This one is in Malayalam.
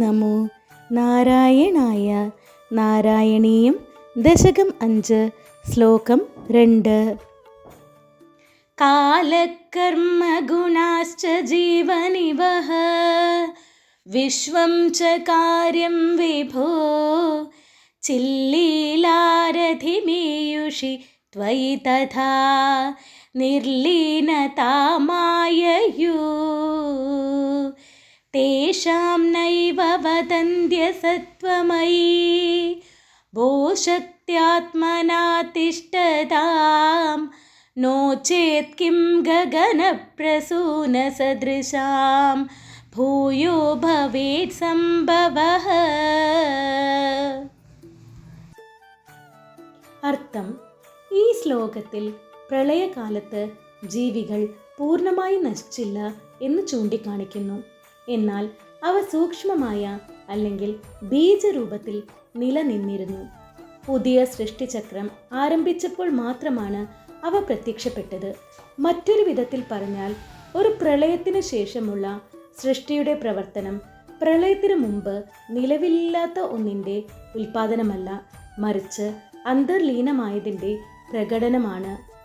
നമോ നാരായണായ നാരായണീയം ദശകം അഞ്ച് ശ്ലോകം രണ്ട് കാലകർമ്മഗുണാശ്ച ജീവനിവഹ വിശ്വം ച കാര്യം വിഭോ ചില്ലീലാരഥിമീയുഷി त्वयि तथा निर्लीनतामाययु तेषां नैव वदन्त्यसत्त्वमयि भो शक्त्यात्मना तिष्ठतां नो चेत् किं गगनप्रसूनसदृशां भूयो भवेत् सम्भवः അർത്ഥം ഈ ശ്ലോകത്തിൽ പ്രളയകാലത്ത് ജീവികൾ പൂർണ്ണമായി നശിച്ചില്ല എന്ന് ചൂണ്ടിക്കാണിക്കുന്നു എന്നാൽ അവ സൂക്ഷ്മമായ അല്ലെങ്കിൽ ബീജരൂപത്തിൽ നിലനിന്നിരുന്നു. പുതിയ സൃഷ്ടിചക്രം ആരംഭിച്ചപ്പോൾ മാത്രമാണ് അവ പ്രത്യക്ഷപ്പെട്ടത്. മറ്റൊരു വിധത്തിൽ പറഞ്ഞാൽ ഒരു പ്രളയത്തിന് ശേഷമുള്ള സൃഷ്ടിയുടെ പ്രവർത്തനം പ്രളയത്തിനു മുമ്പ് നിലവിലില്ലാത്ത ഒന്നിന്റെ ഉൽപാദനമല്ല മറിച്ച് അന്തർലീനമായതിന്റെ പ്രകടനമാണ്.